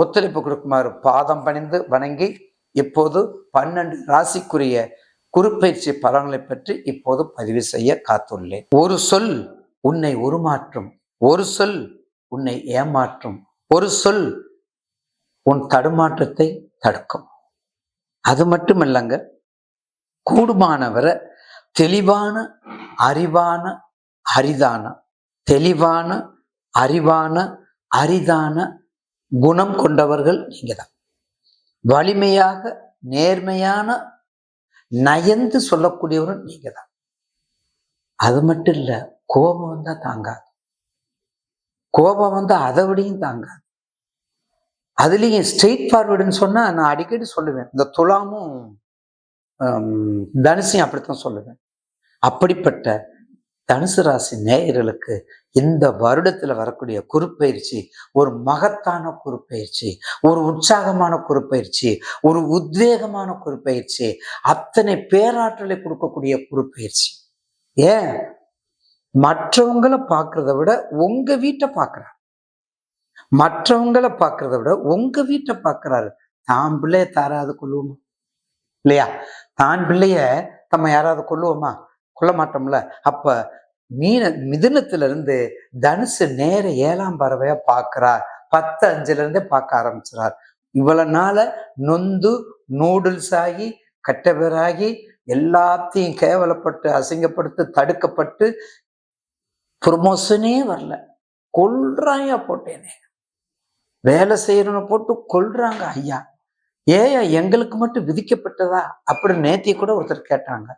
ஒத்துழைப்பு கொடுக்குமாறு பாதம் பணிந்து வணங்கி இப்போது பன்னெண்டு ராசிக்குரிய குறுப்பயிற்சி பலன்களை பற்றி இப்போது பதிவு செய்ய காத்துள்ளேன். ஒரு சொல் உன்னை உருமாற்றும் ஒரு சொல் உன்னை ஏமாற்றும் ஒரு சொல் உன் தடுமாற்றத்தை தடுக்கும். அது மட்டும் இல்லைங்க கூடுமானவரை தெளிவான அறிவான அரிதான தெளிவான அறிவான அரிதான குணம் கொண்டவர்கள் நீங்க தான் வலிமையாக நேர்மையான நயந்து சொல்லக்கூடியவரும் நீங்க தான் அது மட்டும் இல்ல கோபம் வந்தா தாங்காது. கோபம் வந்தா அதை விடையும் தாங்காது. அதுலேயும் ஸ்ட்ரெயிட் ஃபார்வர்டுன்னு சொன்னா நான் அடிக்கடி சொல்லுவேன். இந்த துலாமும் தனுசையும் அப்படித்தான் சொல்லுவேன். அப்படிப்பட்ட தனுசு ராசி நேயர்களுக்கு இந்த வருடத்துல வரக்கூடிய குறுப்பயிற்சி ஒரு மகத்தான குறுப்பயிற்சி ஒரு உற்சாகமான குறிப்பயிற்சி ஒரு உத்வேகமான குறிப்பயிற்சி அத்தனை பேராற்றலை கொடுக்கக்கூடிய குறுப்பெயர்ச்சி ஏன்? மற்றவங்களை பார்க்கறத விட உங்க வீட்டை பார்க்கறாரு. மற்றவங்களை பார்க்கறத விட உங்க வீட்டை பார்க்கறாரு. தான் பிள்ளைய தாராவது கொள்ளுவோமா இல்லையா? தான் பிள்ளைய நம்ம யாராவது கொள்ளுவோமா கொல்ல மாட்டோம்ல அப்ப மீன மிதுனத்துல இருந்து தனுசு நேர ஏழாம் பறவையா பார்க்கிறார் பத்து அஞ்சுல இருந்தே பார்க்க ஆரம்பிச்சிறார். இவ்வளவு நாள நொந்து நூடுல்ஸ் ஆகி கட்டபேராகி எல்லாத்தையும் கேவலப்பட்டு அசிங்கப்படுத்து தடுக்கப்பட்டு ப்ரொமோஷனே வரல. கொள்றாயா போட்டேனே. வேலை செய்யறவனை போட்டு கொள்றாங்க ஐயா. ஏயா எங்களுக்கு மட்டும் விதிக்கப்பட்டதா? அப்படின்னு நேத்தி கூட ஒருத்தர் கேட்டாங்க.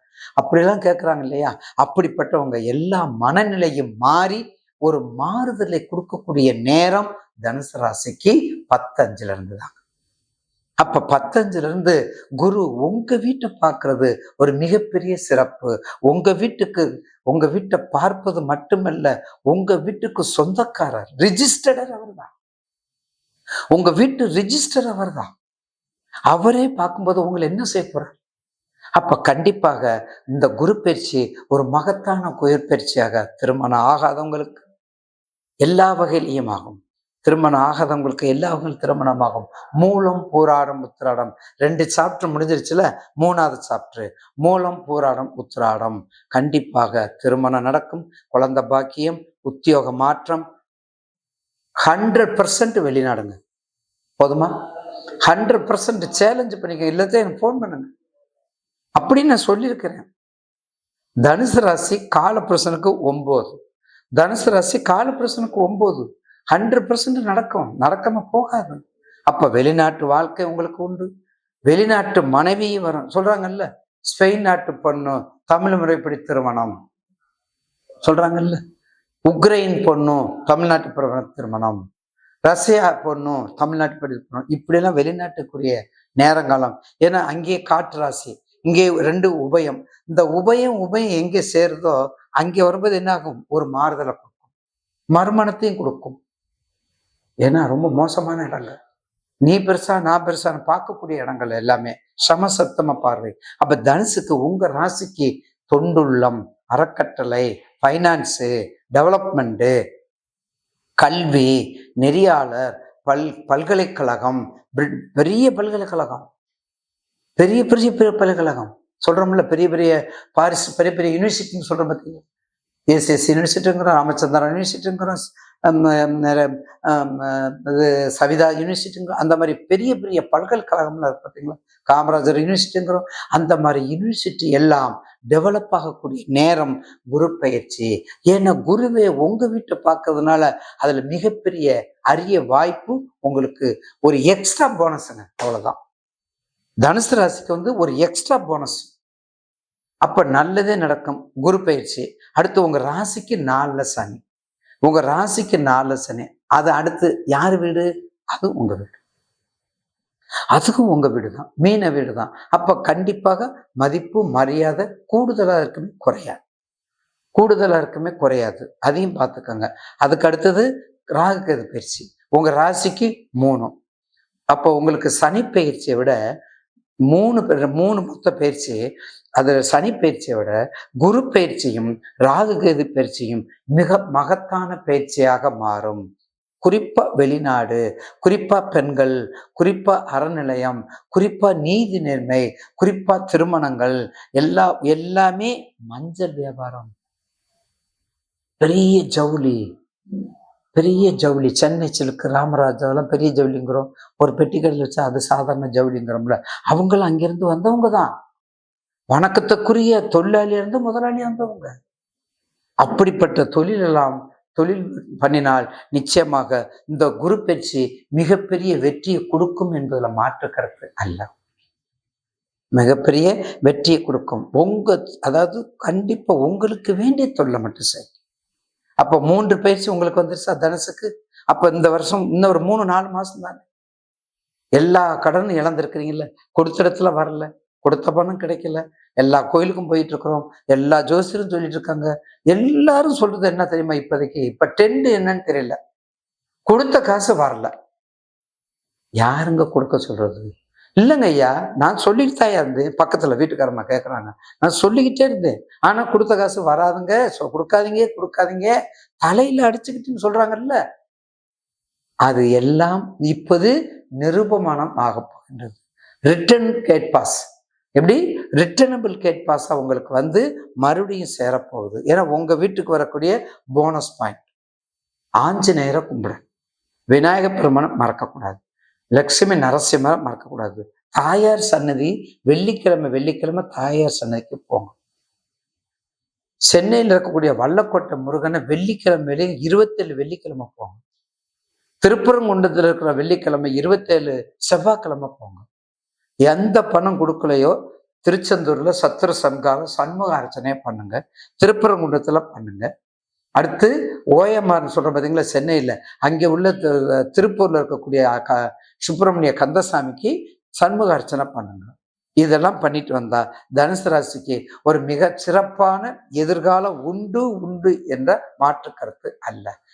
அப்படிலாம் கேட்குறாங்க இல்லையா? அப்படிப்பட்டவங்க எல்லா மனநிலையும் மாறி ஒரு மாறுதலை கொடுக்கக்கூடிய நேரம் தனுசு ராசிக்கு பத்தஞ்சுல இருந்து தான். அப்ப பத்தஞ்சுல இருந்து குரு உங்க வீட்டை பார்க்கறது ஒரு மிகப்பெரிய சிறப்பு. உங்க வீட்டுக்கு உங்க வீட்டை பார்ப்பது மட்டுமல்ல உங்க வீட்டுக்கு சொந்தக்காரர் ரிஜிஸ்டர்டர் அவர்தான் உங்க வீட்டு ரிஜிஸ்டர் அவர்தான் அவரே பார்க்கும்போது உங்களை என்ன செய்ய போறார்? அப்ப கண்டிப்பாக இந்த குரு பயிற்சி ஒரு மகத்தான குயர் பயிற்சியாக திருமணம் ஆகாதவங்களுக்கு எல்லா வகையிலையும் ஆகும் திருமணம் ஆகாதவங்களுக்கு எல்லா திருமணம் திருமணமாகும். மூலம் பூராடம் உத்திராடம். ரெண்டு சாப்டர் முடிஞ்சிருச்சுல? மூணாவது சாப்டர். மூலம் பூராடம் உத்திராடம். கண்டிப்பாக திருமணம் நடக்கும். குழந்தை பாக்கியம் உத்தியோக மாற்றம். ஹண்ட்ரட் பர்சன்ட் வெளிநாடுங்க. போதுமா? ஹண்ட்ரட் பர்சன்ட் சேலஞ்சு பண்ணிக்க இல்லத்தை எனக்கு ஃபோன் பண்ணுங்க. அப்படின்னு நான் சொல்லியிருக்கிறேன். தனுசு ராசி காலப்புருஷனுக்கு ஒம்பது. தனுசு ராசி காலப்புருஷனுக்கு ஒம்பது. ஹண்ட்ரட் பர்சன்ட் நடக்கும். நடக்காம போகாது. அப்போ வெளிநாட்டு வாழ்க்கை உங்களுக்கு உண்டு. வெளிநாட்டு மனைவியும் வரும். சொல்றாங்கல்ல ஸ்பெயின் நாட்டு பொண்ணு தமிழ் முறைப்படி திருமணம். சொல்றாங்கல்ல உக்ரைன் பொண்ணும் தமிழ்நாட்டு பிறகு திருமணம். ரஷ்யா போடணும் தமிழ்நாட்டு படி போடணும். இப்படியெல்லாம் வெளிநாட்டுக்குரிய நேரங்காலம். ஏன்னா அங்கேயே காட்டு ராசி இங்கே ரெண்டு உபயம். இந்த உபயம் உபயம் எங்கே சேருதோ அங்கே வரும்போது என்ன ஆகும் ஒரு மாறுதலை கொடுக்கும். மறுமணத்தையும் கொடுக்கும். ஏன்னா ரொம்ப மோசமான இடங்கள். நீ பெருசா நான் பெருசான்னு பார்க்கக்கூடிய இடங்கள் எல்லாமே. சமசப்தம பார்வை. அப்ப தனுசுக்கு உங்க ராசிக்கு தொண்டுள்ளம் அறக்கட்டளை ஃபைனான்ஸு டெவலப்மெண்ட்டு கல்வி நெறியாளர் பல் பல்கலைக்கழகம் பெரிய பல்கலைக்கழகம். பெரிய பெரிய பெரிய பல்கலைக்கழகம். சொல்கிறோம்ல பெரிய பெரிய பாரிஸ் பெரிய பெரிய யூனிவர்சிட்டின்னு சொல்கிறோம் பார்த்தீங்க ஏசிஎஸ் யூனிவர்சிட்டிங்கிறோம் ராமச்சந்திரா யூனிவர்சிட்டிங்கிறோம் இது சவிதா யூனிவர்சிட்டிங்கிறோம் அந்த மாதிரி பெரிய பெரிய பல்கலைக்கழகம்லாம் பார்த்தீங்களா காமராஜர் யூனிவர்சிட்டிங்கிறோம் அந்த மாதிரி யூனிவர்சிட்டி எல்லாம் டெவலப் ஆகக்கூடிய நேரம் குரு பயிற்சி. ஏன்னா குருவே உங்கள் வீட்டை பார்க்கறதுனால அதில் மிகப்பெரிய அரிய வாய்ப்பு உங்களுக்கு ஒரு எக்ஸ்ட்ரா போனஸுங்க அவ்வளோதான் தனுசு ராசிக்கு வந்து ஒரு எக்ஸ்ட்ரா போனஸ் அப்போ நல்லதே நடக்கும். குரு பயிற்சி. அடுத்து உங்கள் ராசிக்கு நாலில் சனி. உங்க ராசிக்கு நாலுல சனி. அது அடுத்து யார் வீடு? அது உங்க வீடு. அதுவும் உங்க வீடு தான் மீன வீடு தான் அப்ப கண்டிப்பாக மதிப்பு மரியாதை கூடுதலா இருக்குமே குறையாது. கூடுதலா இருக்குமே குறையாது. அதையும் பார்த்துக்கோங்க. அதுக்கு அடுத்தது ராகு ராகுகேது பயிற்சி. உங்க ராசிக்கு மூணு. அப்போ உங்களுக்கு சனி பயிற்சியை விட மூணு பேர் மூணு மொத்த பயிற்சி அது சனி பயிற்சியை விட குரு பயிற்சியும் ராகுகேது பயிற்சியும் மிக மகத்தான பயிற்சியாக மாறும். குறிப்பா வெளிநாடு குறிப்பா பெண்கள் குறிப்பா அறநிலையம் குறிப்பா நீதி நேர்மை குறிப்பா திருமணங்கள் எல்லா எல்லாமே மஞ்சள் வியாபாரம். பெரிய ஜவுளி பெரிய ஜவுளி. சென்னை சிலுக்கு ராமராஜாவெல்லாம் பெரிய ஜவுளிங்கிறோம். ஒரு பெட்டிகட்டில் வச்சா அது சாதாரண ஜவுளிங்கிறோம்ல. அவங்களும் அங்கிருந்து வந்தவங்க தான். வணக்கத்துக்குரிய தொழிலாளி இருந்து முதலாளி இருந்தவங்க அப்படிப்பட்ட தொழிலெல்லாம் தொழில் பண்ணினால் நிச்சயமாக இந்த குரு பயிற்சி மிகப்பெரிய வெற்றியை கொடுக்கும் என்பதுல மாற்று கருத்து அல்ல. மிகப்பெரிய வெற்றியை கொடுக்கும். உங்க அதாவது கண்டிப்பா உங்களுக்கு வேண்டிய தொழிலை மட்டும் செய். அப்ப மூன்று பயிற்சி உங்களுக்கு வந்துருச்சா தனுசுக்கு? அப்ப இந்த வருஷம் இன்னும் ஒரு மூணு நாலு மாசம் தானே. எல்லா கடனும் இழந்திருக்கிறீங்கல்ல? கொடுத்த இடத்துல வரல. கொடுத்த பணம் கிடைக்கல. எல்லா கோயிலுக்கும் போயிட்டு இருக்கிறோம் எல்லா ஜோசியரும் சொல்லிட்டு இருக்காங்க எல்லாரும் சொல்றது என்ன தெரியுமா இப்போதைக்கு? இப்ப டென்ட் என்னன்னு தெரியல. கொடுத்த காசு வரல. யாருங்க கொடுக்க சொல்றது? இல்லைங்க ஐயா நான் சொல்லிட்டு தான் இருந்தேன். பக்கத்துல வீட்டுக்காரம்மா கேட்குறாங்க நான் சொல்லிக்கிட்டே இருந்தேன். ஆனா கொடுத்த காசு வராதுங்க. கொடுக்காதீங்க கொடுக்காதீங்க. தலையில அடிச்சுக்கிட்டுன்னு சொல்றாங்கல்ல. அது எல்லாம் இப்போது நிரூபமானம் ஆக போகின்றது. ரிட்டர்ன் கேட் பாஸ் எப்படி? ரிட்டர்னபிள் கேட் பாஸ் உங்களுக்கு வந்து மறுபடியும் சேரப்போகுது. ஏன்னா உங்க வீட்டுக்கு வரக்கூடிய போனஸ் பாயிண்ட் ஆஞ்சநேயரை கும்பிட. விநாயக பெருமானை மறக்கக்கூடாது. லட்சுமி நரசிம்மரை மறக்கக்கூடாது. தாயார் சன்னதி வெள்ளிக்கிழமை வெள்ளிக்கிழமை தாயார் சன்னதிக்கு போங்க. சென்னையில் இருக்கக்கூடிய வல்லக்கோட்டை முருகனை வெள்ளிக்கிழமையிலே இருபத்தேழு வெள்ளிக்கிழமை போங்க. திருப்பரங்குன்றத்தில் இருக்கிற வெள்ளிக்கிழமை இருபத்தேழு செவ்வாய்க்கிழமை போங்க. எந்த பணம் கொடுக்கலையோ திருச்செந்தூரில் சத்துர சம்காரம் சண்முக அர்ச்சனையே பண்ணுங்க. திருப்பரங்குன்றத்தில் பண்ணுங்க. அடுத்து ஓஎம்ஆர்னு சொல்கிற பார்த்தீங்களா சென்னையில். அங்கே உள்ள திருப்பூரில் இருக்கக்கூடிய க- சுப்பிரமணிய கந்தசாமிக்கு சண்முக அர்ச்சனை பண்ணுங்க. இதெல்லாம் பண்ணிட்டு வந்தா தனுசு ராசிக்கு ஒரு மிக சிறப்பான எதிர்காலம் உண்டு உண்டு என்ற மாற்று கருத்து அல்ல.